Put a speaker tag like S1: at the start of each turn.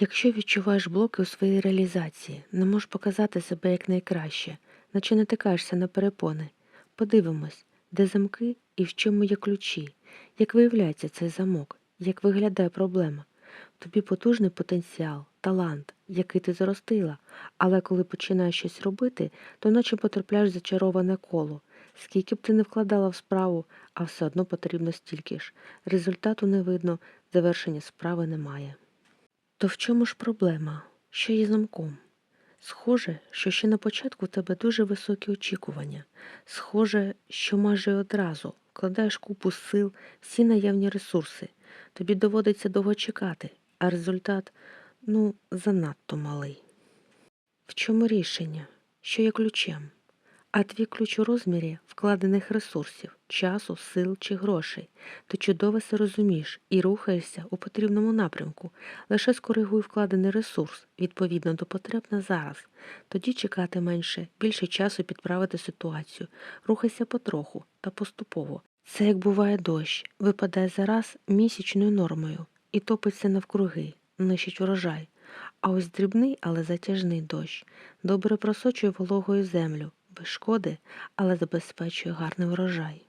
S1: Якщо відчуваєш блоки у своїй реалізації, не можеш показати себе як найкраще, наче натикаєшся на перепони, подивимось, де замки і в чому є ключі, як виявляється цей замок, як виглядає проблема. Тобі потужний потенціал, талант, який ти зростила, але коли починаєш щось робити, то наче потрапляєш зачароване коло. Скільки б ти не вкладала в справу, а все одно потрібно стільки ж. Результату не видно, завершення справи немає. То в чому ж проблема? Що є замком? Схоже, що ще на початку в тебе дуже високі очікування. Схоже, що майже одразу вкладаєш купу сил, всі наявні ресурси. Тобі доводиться довго чекати, а результат ну занадто малий. В чому рішення? Що є ключем? А твій ключ у розмірі вкладених ресурсів, часу, сил чи грошей. Ти чудово це розумієш і рухаєшся у потрібному напрямку. Лише скоригуй вкладений ресурс відповідно до потреб на зараз. Тоді чекати менше, більше часу підправити ситуацію. Рухайся потроху та поступово. Це як буває дощ, випадає зараз місячною нормою і топиться навкруги, нищить урожай. А ось дрібний, але затяжний дощ добре просочує вологою землю, шкоди, але забезпечує гарний врожай.